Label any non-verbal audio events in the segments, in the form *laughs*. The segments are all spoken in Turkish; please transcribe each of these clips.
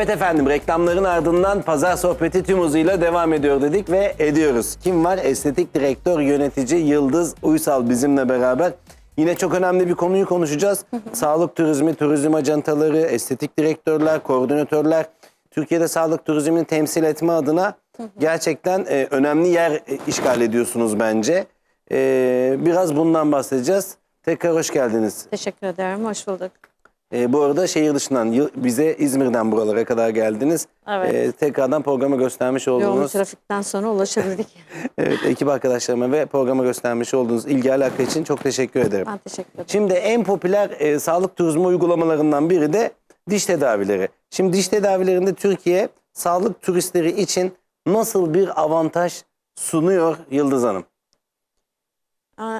Evet efendim reklamların ardından pazar sohbeti tüm hızıyla devam ediyor dedik ve ediyoruz. Kim var? Estetik direktör yönetici Yıldız Uysal bizimle beraber. Yine çok önemli bir konuyu konuşacağız. Sağlık turizmi, turizm ajantaları, estetik direktörler, koordinatörler. Türkiye'de sağlık turizmini temsil etme adına gerçekten e, önemli yer e, işgal ediyorsunuz bence. E, biraz bundan bahsedeceğiz. Tekrar hoş geldiniz. Teşekkür ederim. Hoş bulduk. E, bu arada şehir dışından bize İzmir'den buralara kadar geldiniz. Evet. E, tekrardan programa göstermiş Yoğun olduğunuz trafikten sonra ulaşabildik. *laughs* evet, ekip arkadaşlarıma ve programa göstermiş olduğunuz ilgi alaka için çok teşekkür ederim. ben teşekkür ederim. Şimdi en popüler e, sağlık turizmi uygulamalarından biri de diş tedavileri. Şimdi diş tedavilerinde Türkiye sağlık turistleri için nasıl bir avantaj sunuyor Yıldız Hanım?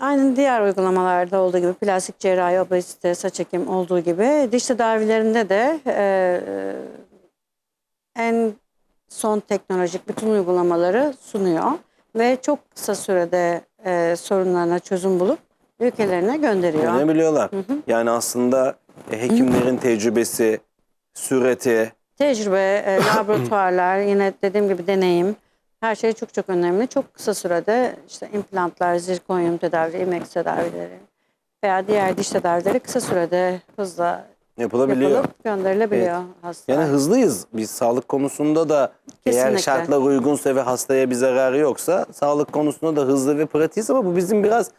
Aynen diğer uygulamalarda olduğu gibi plastik cerrahi, obezite, saç ekim olduğu gibi diş tedavilerinde de e, en son teknolojik bütün uygulamaları sunuyor ve çok kısa sürede e, sorunlarına çözüm bulup ülkelerine gönderiyor. Ne biliyorlar? Yani aslında e, hekimlerin tecrübesi, süreti, Tecrübe, e, *coughs* laboratuvarlar, yine dediğim gibi deneyim. Her şey çok çok önemli. Çok kısa sürede işte implantlar, zirkonyum tedavileri, IMEX tedavileri veya diğer diş tedavileri kısa sürede hızla yapılabiliyor. yapılıp gönderilebiliyor hastaya. Yani hızlıyız. Biz sağlık konusunda da eğer Kesinlikle. şartlar uygunsa ve hastaya bir zararı yoksa sağlık konusunda da hızlı ve pratiyiz ama bu bizim biraz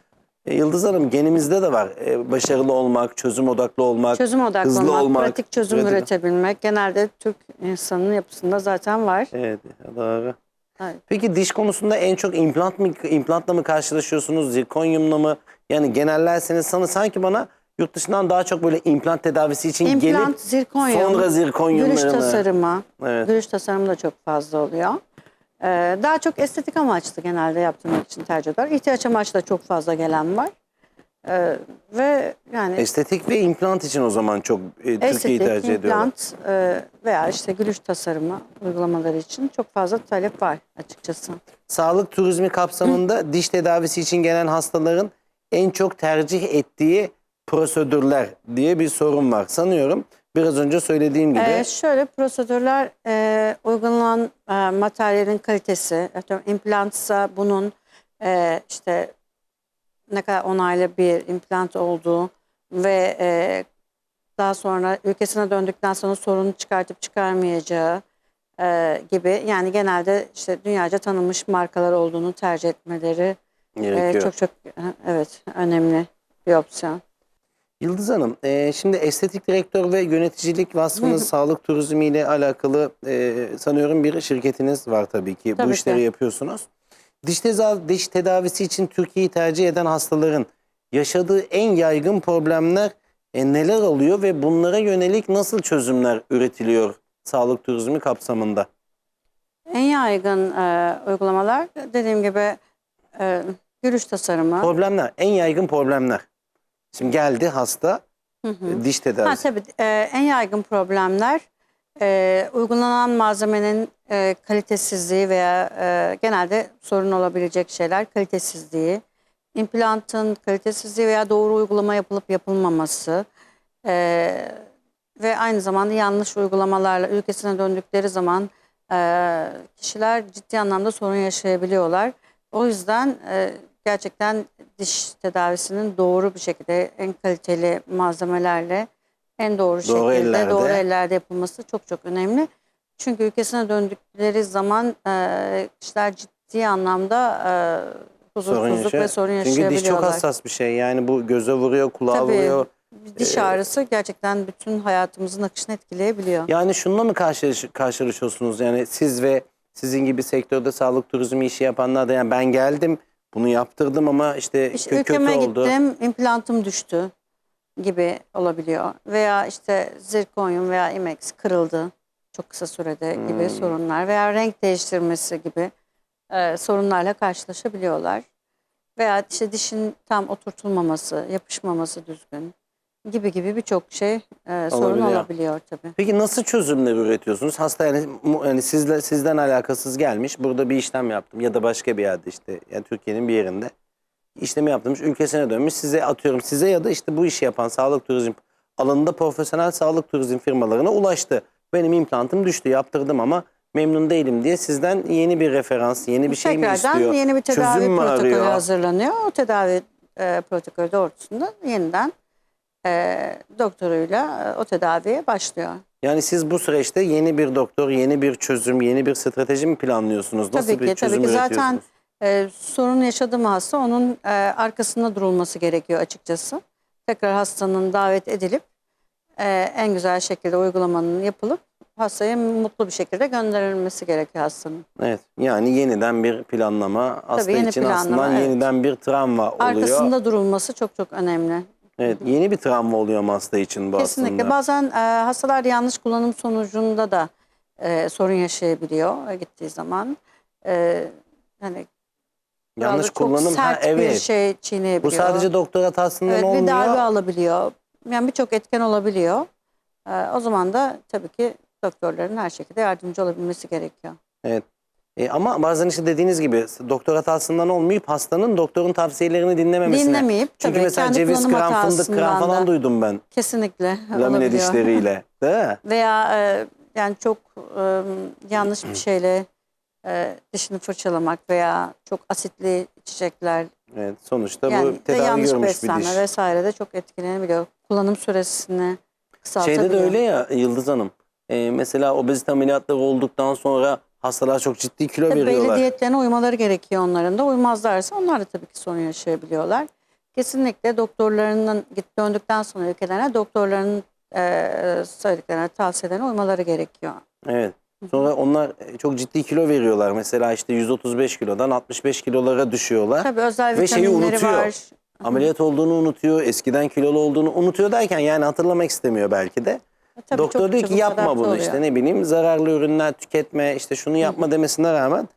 e, Yıldız Hanım genimizde de var. E, başarılı olmak, çözüm odaklı olmak, Çözüm odaklı hızlı olmak, olmak. pratik çözüm pratik- üretebilmek genelde Türk insanının yapısında zaten var. Evet, doğru. Evet. Peki diş konusunda en çok implant mı implantla mı karşılaşıyorsunuz, zirkonyumla mı? Yani genellerseniz sana sanki bana yurt dışından daha çok böyle implant tedavisi için İmplant, gelip zirkonyum, sonra zirkonyumları gülüş mı? tasarımı, Evet. gülüş tasarımı da çok fazla oluyor. Ee, daha çok estetik amaçlı genelde yaptırmak için tercih ediyorlar. İhtiyaç amaçlı da çok fazla gelen var. Ee, ve yani Estetik ve implant için o zaman çok e, Türkiye'yi estetik, tercih ediyorlar. implant e, veya işte gülüş tasarımı uygulamaları için çok fazla talep var açıkçası. Sağlık turizmi kapsamında diş tedavisi için gelen hastaların en çok tercih ettiği prosedürler diye bir sorun var. Sanıyorum biraz önce söylediğim gibi. Ee, şöyle prosedürler e, uygulanan e, materyalin kalitesi, atıyorum implantsa bunun e, işte ne kadar onaylı bir implant olduğu ve e, daha sonra ülkesine döndükten sonra sorunu çıkartıp çıkarmayacağı e, gibi yani genelde işte dünyaca tanınmış markalar olduğunu tercih etmeleri e, çok çok evet önemli bir opsiyon. Yıldız Hanım, e, şimdi estetik direktör ve yöneticilik vasfınız sağlık turizmi ile alakalı e, sanıyorum bir şirketiniz var tabii ki. Bu Tabii işleri ki. yapıyorsunuz. Diş, teza- diş tedavisi için Türkiye'yi tercih eden hastaların yaşadığı en yaygın problemler e, neler oluyor ve bunlara yönelik nasıl çözümler üretiliyor sağlık turizmi kapsamında? En yaygın e, uygulamalar dediğim gibi e, gülüş tasarımı. Problemler, en yaygın problemler. Şimdi geldi hasta, Hı hı. e, diş Ha, tedavisi. tabii e, en yaygın problemler e, uygulanan malzemenin e, kalitesizliği veya e, genelde sorun olabilecek şeyler kalitesizliği, implantın kalitesizliği veya doğru uygulama yapılıp yapılmaması e, ve aynı zamanda yanlış uygulamalarla ülkesine döndükleri zaman e, kişiler ciddi anlamda sorun yaşayabiliyorlar. O yüzden e, gerçekten diş tedavisinin doğru bir şekilde en kaliteli malzemelerle en doğru, şekilde ellerde. doğru ellerde yapılması çok çok önemli. Çünkü ülkesine döndükleri zaman e, kişiler ciddi anlamda e, Sorun huzursuzluk yaşıyor. ve sorun Çünkü diş çok yaşayabiliyorlar. hassas bir şey. Yani bu göze vuruyor, kulağa Tabii. vuruyor. Diş ağrısı gerçekten bütün hayatımızın akışını etkileyebiliyor. Yani şununla mı karşılaş- karşılaşıyorsunuz? Yani siz ve sizin gibi sektörde sağlık turizmi işi yapanlar da yani ben geldim bunu yaptırdım ama işte, İşte kö- kötü ülkeme oldu. gittim, implantım düştü gibi olabiliyor. Veya işte zirkonyum veya IMEX kırıldı çok kısa sürede gibi Hmm. sorunlar veya renk değiştirmesi gibi e, sorunlarla karşılaşabiliyorlar. Veya işte dişin tam oturtulmaması, yapışmaması düzgün gibi gibi birçok şey e, sorun Olabiliyor. olabiliyor tabii. Peki nasıl çözümler üretiyorsunuz? Hasta yani, yani sizle, sizden alakasız gelmiş. Burada bir işlem yaptım ya da başka bir yerde işte yani Türkiye'nin bir yerinde işlemi yaptırmış. Ülkesine dönmüş. Size atıyorum size ya da işte bu işi yapan sağlık turizm alanında profesyonel sağlık turizm firmalarına ulaştı. benim implantım düştü yaptırdım ama memnun değilim diye sizden yeni bir referans, yeni bir şey mi Tekrardan istiyor? yeni bir tedavi Çözüm mü protokolü arıyor? hazırlanıyor. O tedavi e, protokolü doğrultusunda yeniden e, doktoruyla e, o tedaviye başlıyor. Yani siz bu süreçte yeni bir doktor, yeni bir çözüm, yeni bir strateji mi planlıyorsunuz? Nasıl tabii bir ki, çözüm tabii ki zaten üretiyorsunuz? E, sorun yaşadığı mı hasta onun e, arkasında durulması gerekiyor açıkçası. Tekrar hastanın davet edilip e, en güzel şekilde uygulamanın yapılıp hastaya mutlu bir şekilde gönderilmesi gerekiyor hastanın. Evet. Yani yeniden bir planlama hasta yeni için planlama, aslında evet. yeniden bir travma oluyor. Arkasında durulması çok çok önemli. Evet, yeni bir travma oluyor mu hasta için bu Kesinlikle. aslında. Bazen e, hastalar yanlış kullanım sonucunda da e, sorun yaşayabiliyor e, gittiği zaman. E, hani Yanlış çok kullanım ha sert bir evet. şey Bu çiğneyebiliyor. sadece doktor hatasından evet, olmuyor. bir darbe alabiliyor. Yani birçok etken olabiliyor. E, o zaman da tabii ki doktorların her şekilde yardımcı olabilmesi gerekiyor. Evet. E, ama bazen işte dediğiniz gibi doktor hatasından olmayıp hastanın doktorun tavsiyelerini dinlememesine. Dinlemeyip Çünkü tabii mesela kendi ceviz kullanım kıran, fındık kıran hatasından falan da duydum ben. Kesinlikle Lamine olabiliyor. dişleriyle. Değil mi? Veya e, yani çok e, yanlış bir *clears throat* şeyle e, dişini fırçalamak veya çok asitli içecekler Evet, sonuçta yani bu tedavi yanlış görmüş bir diş. vesaire de çok etkilenebiliyor. Kullanım süresini kısaltabiliyor. Şeyde de öyle ya Yıldız Hanım. E, mesela obezite ameliyatları olduktan sonra hastalar çok ciddi kilo Tabii belli veriyorlar. diyetlerine uymaları gerekiyor onların da. Uymazlarsa onlar da tabii ki sorun yaşayabiliyorlar. Kesinlikle doktorlarının git döndükten sonra ülkelerine doktorların e, söylediklerine, tavsiyelerine uymaları gerekiyor. Evet. Sonra onlar e, çok ciddi kilo veriyorlar. Mesela işte 135 kilodan 65 kilolara düşüyorlar. Tabii özel Ve şeyi vitaminleri unutuyor. var. Ameliyat olduğunu unutuyor, eskiden kilolu olduğunu unutuyor derken yani hatırlamak istemiyor belki de. E, Tabii Doktor diyor ki çabuk yapma adapte bunu oluyor. işte ne bileyim zararlı ürünler tüketme işte şunu yapma demesine rağmen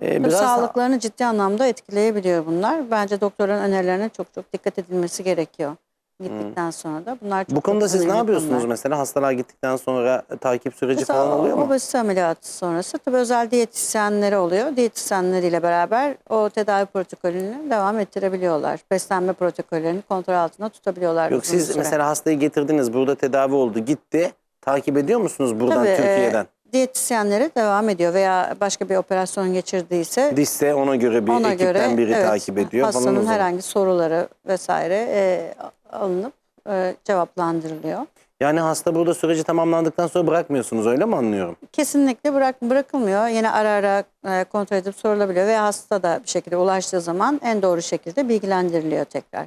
e, Tabii biraz sağlıklarını ciddi anlamda etkileyebiliyor bunlar. Bence doktorların önerilerine çok çok dikkat edilmesi gerekiyor. Gittikten sonra da. Bunlar çok bu konuda çok siz ne yapıyorsunuz konular. mesela hastalar gittikten sonra e, takip süreci Mesela falan oluyor mu? obezite ameliyatı sonrası tabii özel diyetisyenleri oluyor. Diyetisyenleriyle beraber o tedavi protokolünü devam ettirebiliyorlar. Beslenme protokollerini kontrol altında tutabiliyorlar. Yok siz süre. mesela hastayı getirdiniz burada tedavi oldu gitti takip ediyor musunuz buradan Tabii, e, Türkiye'den? diyetisyenleri devam ediyor veya başka bir operasyon geçirdiyse Dişse ona göre bir ona ekipten göre biri evet, takip ediyor hastanın herhangi soruları vesaire e, alınıp e, cevaplandırılıyor. Yani hasta burada süreci tamamlandıktan sonra bırakmıyorsunuz öyle mi anlıyorum? Kesinlikle bırak, bırakılmıyor. Yine ara ara e, kontrol edip sorulabiliyor ve hasta da bir şekilde ulaştığı zaman en doğru şekilde bilgilendiriliyor tekrar.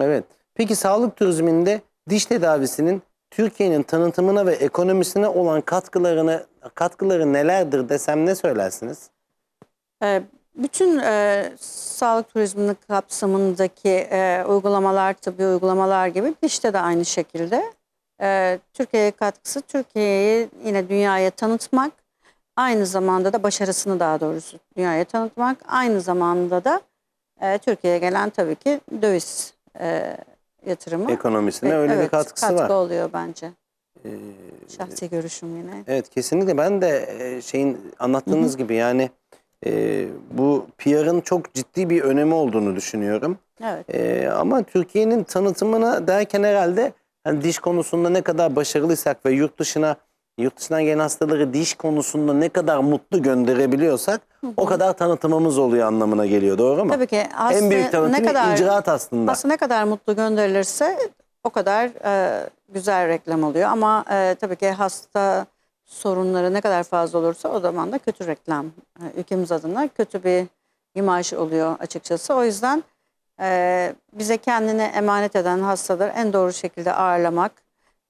Evet. Peki sağlık turizminde diş tedavisinin Türkiye'nin tanıtımına ve ekonomisine olan katkılarını katkıları nelerdir desem ne söylersiniz? Bütün e, sağlık turizminin kapsamındaki e, uygulamalar, tıbbi uygulamalar gibi dişte de aynı şekilde. E, Türkiye'ye katkısı Türkiye'yi yine dünyaya tanıtmak, aynı zamanda da başarısını daha doğrusu dünyaya tanıtmak, aynı zamanda da e, Türkiye'ye gelen tabii ki döviz e, yatırımı. Ekonomisine öyle bir evet, katkısı katkı var. oluyor bence. Ee, Şahsi görüşüm yine. Evet kesinlikle ben de e, şeyin anlattığınız gibi yani e, bu PR'ın çok ciddi bir önemi olduğunu düşünüyorum. Evet. E, ama Türkiye'nin tanıtımına derken herhalde hani diş konusunda ne kadar başarılıysak ve yurt dışına yurt dışından gelen hastaları diş konusunda ne kadar mutlu gönderebiliyorsak o kadar tanıtımımız oluyor anlamına geliyor doğru mu? Tabii ki hasta en büyük tanıtım ne kadar icraat aslında. hasta ne kadar mutlu gönderilirse o kadar e, güzel reklam oluyor. Ama e, tabii ki hasta sorunları ne kadar fazla olursa o zaman da kötü reklam. E, ülkemiz adına kötü bir imaj oluyor açıkçası. O yüzden e, bize kendine emanet eden hastaları en doğru şekilde ağırlamak,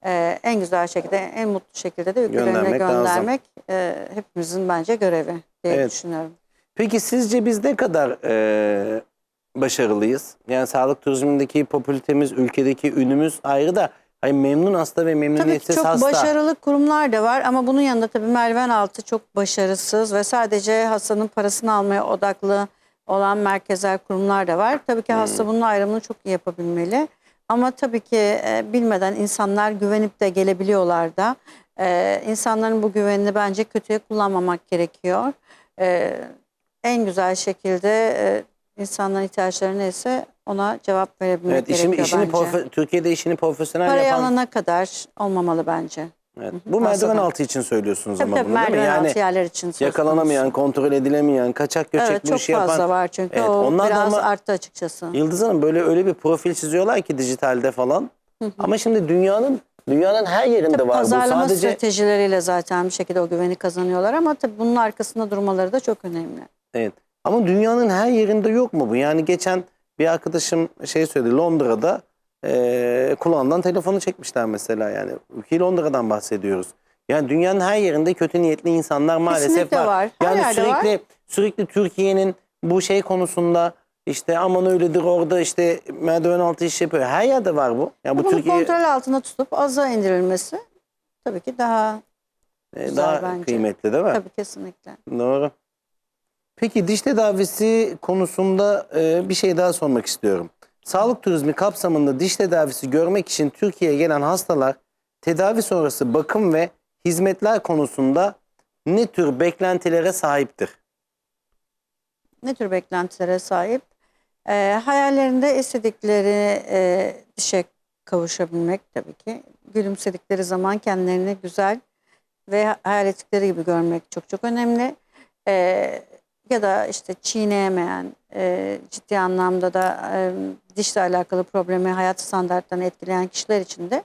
e, en güzel şekilde, en mutlu şekilde de ülkelerine Göndermek göndermek e, hepimizin bence görevi diye Evet. düşünüyorum. Peki sizce biz ne kadar e, başarılıyız? Yani sağlık turizmindeki popülitemiz, ülkedeki ünümüz ayrı da hani memnun hasta ve Tabii memnuniyetsiz ki çok hasta. başarılı kurumlar da var ama bunun yanında tabii merdiven altı çok başarısız ve sadece hastanın parasını almaya odaklı olan merkezler kurumlar da var. Tabii ki hasta bunun ayrımını çok iyi yapabilmeli. Ama tabii ki e, bilmeden insanlar güvenip de gelebiliyorlar da. E, insanların bu güvenini bence kötüye kullanmamak gerekiyor. E, en güzel şekilde e, insanların ihtiyaçları neyse ona cevap verebilmek Evet, işini, gerekiyor işini bence. Türkiye'de işini profesyonel Parayı yapan alana kadar olmamalı bence. Evet. Bu merdiven altı için söylüyorsunuz Tabii ama tabii bunu değil mi? merdiven Yani altı yerler için yakalanamayan, kontrol edilemeyen, kaçak göçek Evet bu çok işi fazla yapan. var çünkü Evet, o onlar da biraz ama- arttı açıkçası. Yıldız Hanım böyle öyle bir profil çiziyorlar ki dijitalde falan. Ama şimdi dünyanın dünyanın her yerinde Tabii var bu. pazarlama Sadece stratejileriyle zaten bir şekilde o güveni kazanıyorlar ama tabii bunun arkasında durmaları da çok önemli. Evet. Ama dünyanın her yerinde yok mu bu? Yani geçen bir arkadaşım şey söyledi Londra'da eee kulağından telefonu çekmişler mesela yani. Ülke Londra'dan bahsediyoruz. Yani dünyanın her yerinde kötü niyetli insanlar maalesef Kesinlikle var. var. Her Yani yerde var. sürekli sürekli Türkiye'nin bu şey konusunda işte aman öyledir orada işte merdiven altı iş yapıyor. Her yerde var bu. Yani bu Bunu Türkiye kontrol altında tutup aza indirilmesi tabii ki daha e, daha bence. kıymetli değil mi? tabii kesinlikle. Doğru. Peki diş tedavisi konusunda e, bir şey daha sormak istiyorum. Sağlık turizmi kapsamında diş tedavisi görmek için Türkiye'ye gelen hastalar tedavi sonrası bakım ve hizmetler konusunda ne tür beklentilere sahiptir? Ne tür beklentilere sahip? Ee, hayallerinde istedikleri e, dişe kavuşabilmek tabii ki. Gülümsedikleri zaman kendilerini güzel ve hayal ettikleri gibi görmek çok çok önemli. Ee, ya da işte çiğneyemeyen, e, ciddi anlamda da e, dişle alakalı problemi, hayat standartlarını etkileyen kişiler için de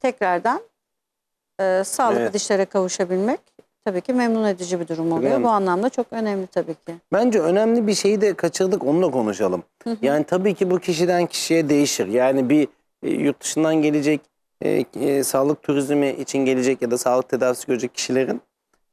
tekrardan e, sağlıklı Evet. dişlere kavuşabilmek tabii ki memnun edici bir durum oluyor. önemli. Bu anlamda çok önemli tabii ki. Bence önemli bir şeyi de kaçırdık onunla konuşalım. Yani tabii ki bu kişiden kişiye değişir. Yani bir e, yurt dışından gelecek e, e, sağlık turizmi için gelecek ya da sağlık tedavisi görecek kişilerin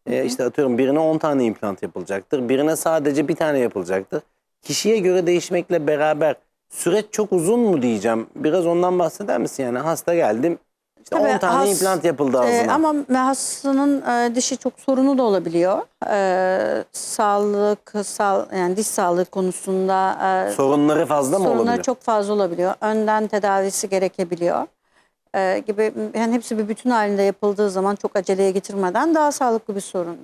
e, işte atıyorum birine 10 tane implant yapılacaktır. Birine sadece bir tane yapılacaktır. Kişiye göre değişmekle beraber süreç çok uzun mu diyeceğim. Biraz ondan bahseder misin? Yani hasta geldim işte Tabii 10 tane has- implant yapıldı ağzına. Ee, ama hastanın e, dişi çok sorunu da olabiliyor. Ee, sağlık, sağ, yani diş sağlığı konusunda e, Sorunları fazla mı sorunlar olabilir? çok fazla olabiliyor. Önden tedavisi gerekebiliyor. Ee, gibi yani hepsi bir bütün halinde yapıldığı zaman çok aceleye getirmeden daha sağlıklı bir sorun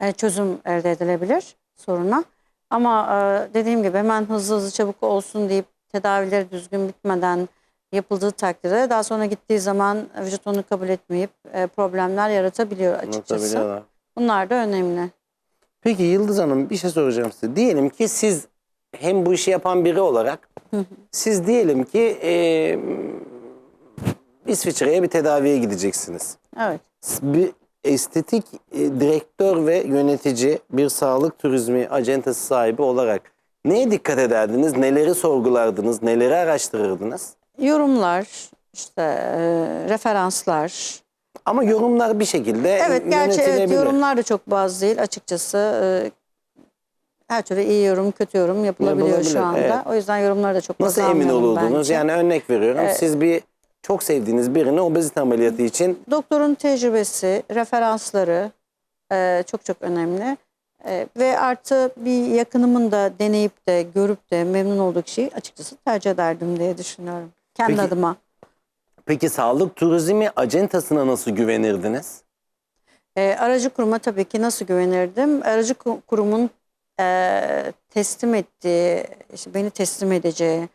e, çözüm elde edilebilir soruna. Ama e, dediğim gibi hemen hızlı hızlı çabuk olsun deyip tedavileri düzgün bitmeden yapıldığı takdirde daha sonra gittiği zaman vücut onu kabul etmeyip e, problemler yaratabiliyor açıkçası. Bunlar da önemli. Peki Yıldız Hanım bir şey soracağım size. Diyelim ki siz hem bu işi yapan biri olarak siz diyelim ki e, İsviçre'ye bir tedaviye gideceksiniz. Evet. Bir estetik e, direktör ve yönetici bir sağlık turizmi acentası sahibi olarak neye dikkat ederdiniz? Neleri sorgulardınız? Neleri araştırırdınız? Yorumlar, işte e, referanslar, Ama yorumlar bir şekilde Evet gerçi evet, yorumlar da çok bazı değil açıkçası. Ee, her türlü iyi yorum, kötü yorum yapılabiliyor Yapılabilir, şu anda. evet. O yüzden yorumları da çok Nasıl emin olurdunuz? bence. Yani örnek veriyorum. Siz bir çok sevdiğiniz birini obezite ameliyatı için Doktorun tecrübesi, referansları e, çok çok önemli. E, ve artı bir yakınımın da deneyip de görüp de memnun olduğu kişiyi açıkçası tercih ederdim diye düşünüyorum. Kendi Peki- adıma. Peki sağlık turizmi acentasına nasıl güvenirdiniz? E, aracı kuruma tabii ki nasıl güvenirdim? Aracı ku- kurumun e, teslim ettiği, işte beni teslim edeceği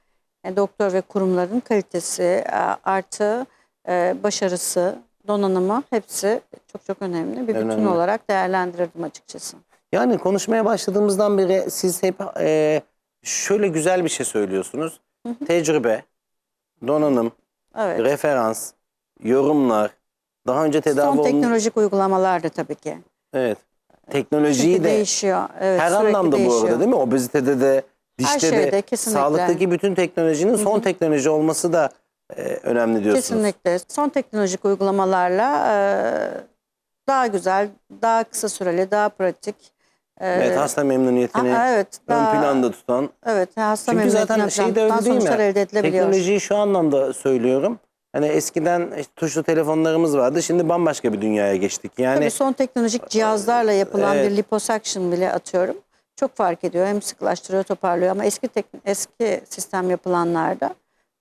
doktor ve kurumların kalitesi e, artı e, başarısı, donanımı hepsi çok çok önemli. Bir bütün Önemli. olarak değerlendirirdim açıkçası. Yani konuşmaya başladığımızdan beri siz hep e, şöyle güzel bir şey söylüyorsunuz. Tecrübe, donanım, Evet. referans, yorumlar, daha önce tedavi Son olmuş. teknolojik uygulamalar da tabii ki. Evet. Teknolojiyi Çünkü de değişiyor. Evet, her anlamda bu değişiyor. arada değil mi? Obezitede de, dişte şeyde, de, kesinlikle. sağlıktaki bütün teknolojinin son teknoloji olması da e, önemli diyorsunuz. Kesinlikle. Son teknolojik uygulamalarla e, daha güzel, daha kısa süreli, daha pratik. e, Evet, hasta memnuniyetini Aha, evet, ön daha- planda tutan. Evet, hasta Çünkü zaten şey de öyle değil mi? Teknolojiyi şu anlamda söylüyorum. Hani eskiden tuşlu telefonlarımız vardı. Şimdi bambaşka bir dünyaya geçtik. Yani Tabii son teknolojik cihazlarla yapılan Evet. bir liposuction bile atıyorum. Çok fark ediyor. Hem sıkılaştırıyor, toparlıyor ama eski tek, eski sistem yapılanlarda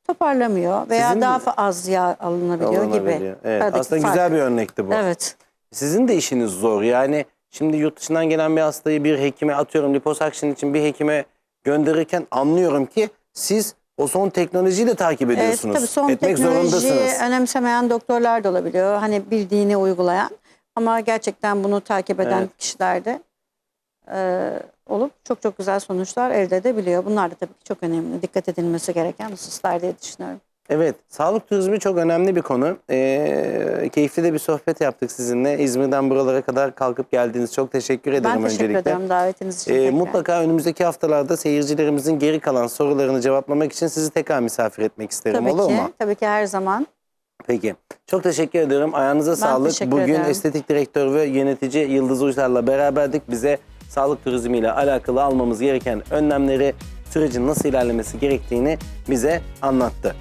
toparlamıyor veya Sizin- daha fa- az yağ alınabiliyor gibi. Evet, Aradaki aslında fark. güzel bir örnekti bu. Evet. Sizin de işiniz zor. Yani şimdi yurt dışından gelen bir hastayı bir hekime atıyorum liposuction için bir hekime gönderirken anlıyorum ki siz o son teknolojiyi de takip Evet, ediyorsunuz. tabii son Etmek teknolojiyi önemsemeyen doktorlar da olabiliyor. Hani bildiğini uygulayan ama gerçekten bunu takip eden Evet. kişiler de e, olup çok çok güzel sonuçlar elde edebiliyor. Bunlar da tabii ki çok önemli. Dikkat edilmesi gereken hususlar diye düşünüyorum. Evet, sağlık turizmi çok önemli bir konu. Ee, keyifli de bir sohbet yaptık sizinle. İzmir'den buralara kadar kalkıp geldiğiniz çok teşekkür ederim Ben teşekkür öncelikle. ederim davetiniz için. Ee, tekrar. mutlaka önümüzdeki haftalarda seyircilerimizin geri kalan sorularını cevaplamak için sizi tekrar misafir etmek isterim. Tabii Olur ki, mu? tabii ki her zaman. Peki. Çok teşekkür ederim. Ayağınıza sağlık. teşekkür Bugün ederim. estetik direktör ve yönetici Yıldız Uysal'la beraberdik. Bize sağlık turizmiyle alakalı almamız gereken önlemleri, sürecin nasıl ilerlemesi gerektiğini bize anlattı.